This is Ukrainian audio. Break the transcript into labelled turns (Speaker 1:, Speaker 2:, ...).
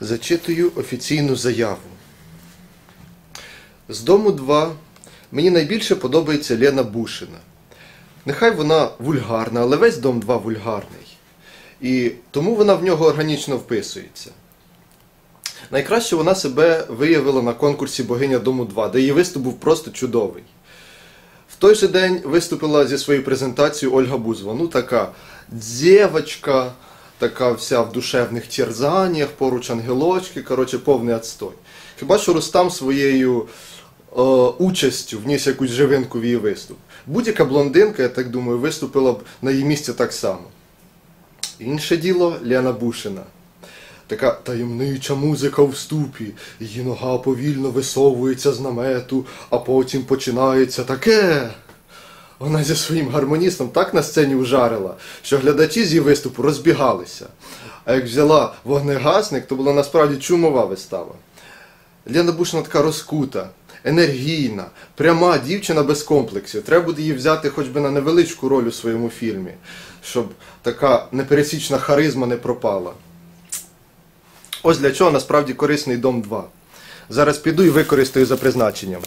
Speaker 1: Зачитую офіційну заяву. З дому 2 мені найбільше подобається Лена Бушина. Нехай вона вульгарна, але весь дом 2 вульгарний. І тому вона в нього органічно вписується. Найкраще вона себе виявила на конкурсі Богиня Дому 2, де її виступ був просто чудовий. В той же день виступила зі своєю презентацією Ольга Бузова. Ну, така дівочка, така вся в душевних терзаннях, поруч ангелочки, коротше, повний отстой. Хіба що Рустам своєю е, участю вніс якусь живинку в її виступ. Будь-яка блондинка, я так думаю, виступила б на її місці так само. Інше діло Лена Бушина. Така таємнича музика в ступі, її нога повільно висовується з намету, а потім починається таке. Вона зі своїм гармоністом так на сцені ужарила, що глядачі з її виступу розбігалися. А як взяла вогнегасник, то була насправді чумова вистава. Лена Бушина така розкута, енергійна, пряма дівчина без комплексів. Треба буде її взяти хоч би на невеличку роль у своєму фільмі, щоб така непересічна харизма не пропала. Ось для чого насправді корисний дом 2. Зараз піду і використаю за призначенням.